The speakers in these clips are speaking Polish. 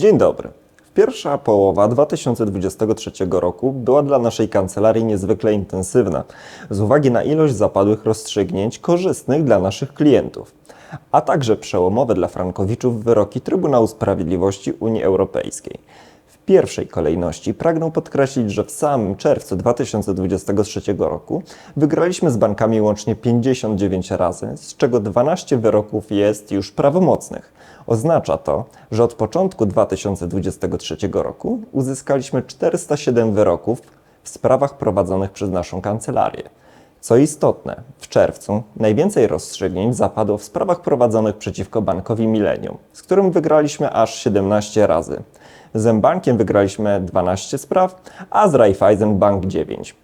Dzień dobry. Pierwsza połowa 2023 roku była dla naszej kancelarii niezwykle intensywna, z uwagi na ilość zapadłych rozstrzygnięć korzystnych dla naszych klientów, a także przełomowe dla frankowiczów wyroki Trybunału Sprawiedliwości Unii Europejskiej. Pierwszej kolejności pragnę podkreślić, że w samym czerwcu 2023 roku wygraliśmy z bankami łącznie 59 razy, z czego 12 wyroków jest już prawomocnych. Oznacza to, że od początku 2023 roku uzyskaliśmy 407 wyroków w sprawach prowadzonych przez naszą kancelarię. Co istotne, w czerwcu najwięcej rozstrzygnięć zapadło w sprawach prowadzonych przeciwko bankowi Millennium, z którym wygraliśmy aż 17 razy. Z bankiem wygraliśmy 12 spraw, a z Raiffeisen Bank 9.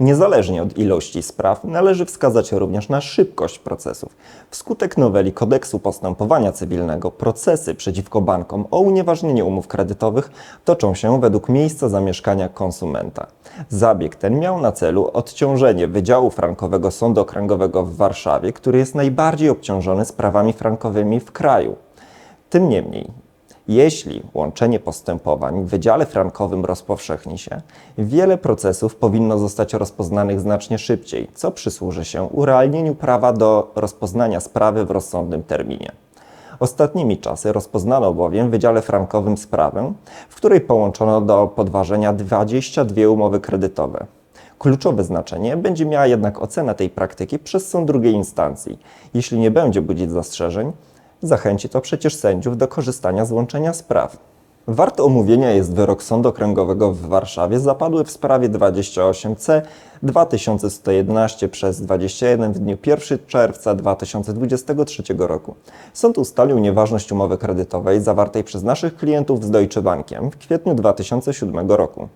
Niezależnie od ilości spraw, należy wskazać również na szybkość procesów. Wskutek noweli kodeksu postępowania cywilnego procesy przeciwko bankom o unieważnienie umów kredytowych toczą się według miejsca zamieszkania konsumenta. Zabieg ten miał na celu odciążenie Wydziału Frankowego Sądu Okręgowego w Warszawie, który jest najbardziej obciążony sprawami frankowymi w kraju. Tym niemniej, jeśli łączenie postępowań w Wydziale Frankowym rozpowszechni się, wiele procesów powinno zostać rozpoznanych znacznie szybciej, co przysłuży się urealnieniu prawa do rozpoznania sprawy w rozsądnym terminie. Ostatnimi czasy rozpoznano bowiem w Wydziale Frankowym sprawę, w której połączono do podważenia 22 umowy kredytowe. Kluczowe znaczenie będzie miała jednak ocena tej praktyki przez sąd drugiej instancji. Jeśli nie będzie budzić zastrzeżeń, Zachęci to przecież sędziów do korzystania z łączenia spraw. Wart omówienia jest wyrok Sądu Okręgowego w Warszawie zapadły w sprawie 28C 2111 przez 21 w dniu 1 czerwca 2023 roku. Sąd ustalił nieważność umowy kredytowej zawartej przez naszych klientów z Deutsche Bankiem w kwietniu 2007 roku.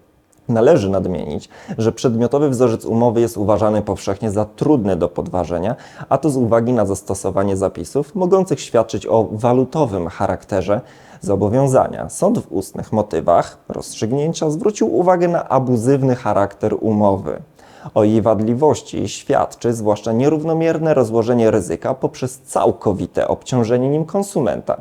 Należy nadmienić, że przedmiotowy wzorzec umowy jest uważany powszechnie za trudny do podważenia, a to z uwagi na zastosowanie zapisów mogących świadczyć o walutowym charakterze zobowiązania. Sąd w ustnych motywach rozstrzygnięcia zwrócił uwagę na abuzywny charakter umowy. O jej wadliwości świadczy zwłaszcza nierównomierne rozłożenie ryzyka poprzez całkowite obciążenie nim konsumenta.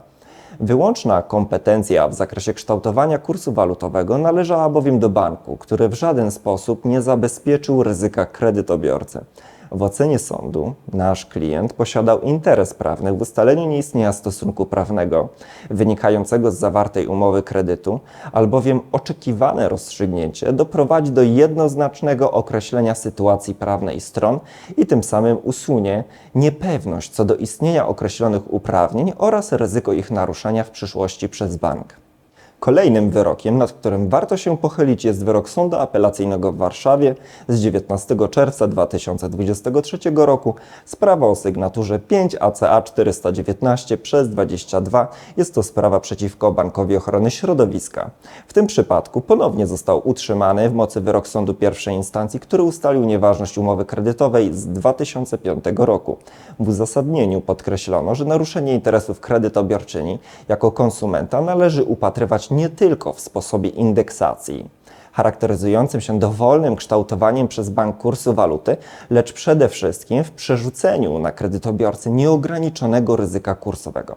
Wyłączna kompetencja w zakresie kształtowania kursu walutowego należała bowiem do banku, który w żaden sposób nie zabezpieczył ryzyka kredytobiorcy. W ocenie sądu nasz klient posiadał interes prawny w ustaleniu nieistnienia stosunku prawnego wynikającego z zawartej umowy kredytu, albowiem oczekiwane rozstrzygnięcie doprowadzi do jednoznacznego określenia sytuacji prawnej stron i tym samym usunie niepewność co do istnienia określonych uprawnień oraz ryzyko ich naruszenia w przyszłości przez bank. Kolejnym wyrokiem, nad którym warto się pochylić, jest wyrok Sądu Apelacyjnego w Warszawie z 19 czerwca 2023 roku. Sprawa o sygnaturze 5 ACA 419 przez 22. Jest to sprawa przeciwko Bankowi Ochrony Środowiska. W tym przypadku ponownie został utrzymany w mocy wyrok sądu pierwszej instancji, który ustalił nieważność umowy kredytowej z 2005 roku. W uzasadnieniu podkreślono, że naruszenie interesów kredytobiorczyni jako konsumenta należy upatrywać nie tylko w sposobie indeksacji, charakteryzującym się dowolnym kształtowaniem przez bank kursu waluty, lecz przede wszystkim w przerzuceniu na kredytobiorcę nieograniczonego ryzyka kursowego.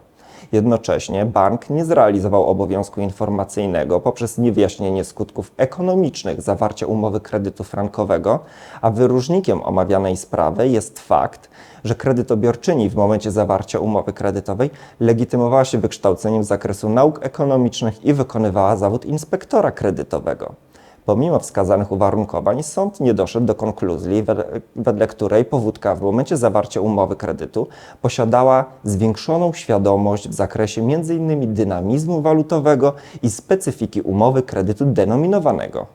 Jednocześnie bank nie zrealizował obowiązku informacyjnego poprzez niewyjaśnienie skutków ekonomicznych zawarcia umowy kredytu frankowego, a wyróżnikiem omawianej sprawy jest fakt, że kredytobiorczyni w momencie zawarcia umowy kredytowej legitymowała się wykształceniem z zakresu nauk ekonomicznych i wykonywała zawód inspektora kredytowego. Pomimo wskazanych uwarunkowań, sąd nie doszedł do konkluzji, wedle której powódka w momencie zawarcia umowy kredytu posiadała zwiększoną świadomość w zakresie m.in. dynamizmu walutowego i specyfiki umowy kredytu denominowanego.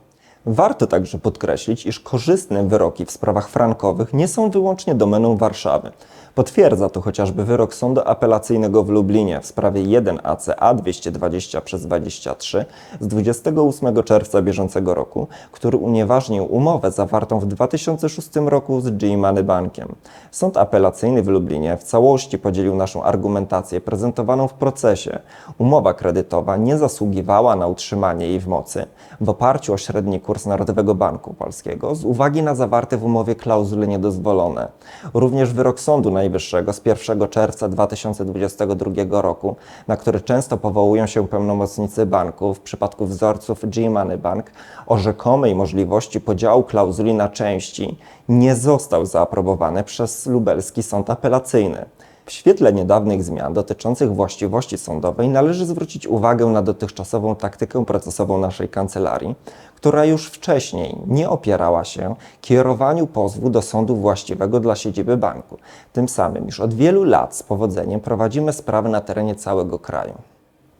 Warto także podkreślić, iż korzystne wyroki w sprawach frankowych nie są wyłącznie domeną Warszawy. Potwierdza to chociażby wyrok Sądu Apelacyjnego w Lublinie w sprawie 1 ACA 220 przez 23 z 28 czerwca bieżącego roku, który unieważnił umowę zawartą w 2006 roku z G-Money Bankiem. Sąd Apelacyjny w Lublinie w całości podzielił naszą argumentację prezentowaną w procesie. Umowa kredytowa nie zasługiwała na utrzymanie jej w mocy w oparciu o średni kurs Narodowego Banku Polskiego z uwagi na zawarte w umowie klauzule niedozwolone. Również wyrok sądu na Najwyższego z 1 czerwca 2022 roku, na który często powołują się pełnomocnicy banku w przypadku wzorców G-Money Bank o rzekomej możliwości podziału klauzuli na części, nie został zaaprobowany przez lubelski sąd apelacyjny. W świetle niedawnych zmian dotyczących właściwości sądowej należy zwrócić uwagę na dotychczasową taktykę procesową naszej kancelarii, która już wcześniej nie opierała się kierowaniu pozwu do sądu właściwego dla siedziby banku. Tym samym już od wielu lat z powodzeniem prowadzimy sprawy na terenie całego kraju.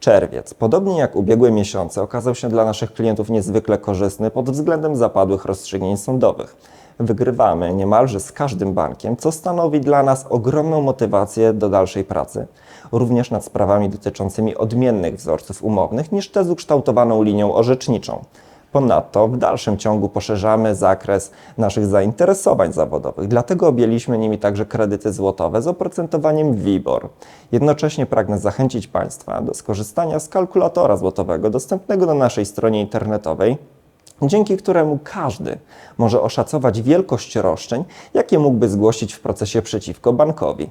Czerwiec, podobnie jak ubiegłe miesiące, okazał się dla naszych klientów niezwykle korzystny pod względem zapadłych rozstrzygnięć sądowych. Wygrywamy niemalże z każdym bankiem, co stanowi dla nas ogromną motywację do dalszej pracy, również nad sprawami dotyczącymi odmiennych wzorców umownych niż te z ukształtowaną linią orzeczniczą. Ponadto w dalszym ciągu poszerzamy zakres naszych zainteresowań zawodowych, dlatego objęliśmy nimi także kredyty złotowe z oprocentowaniem WIBOR. Jednocześnie pragnę zachęcić Państwa do skorzystania z kalkulatora złotowego dostępnego na naszej stronie internetowej, dzięki któremu każdy może oszacować wielkość roszczeń, jakie mógłby zgłosić w procesie przeciwko bankowi.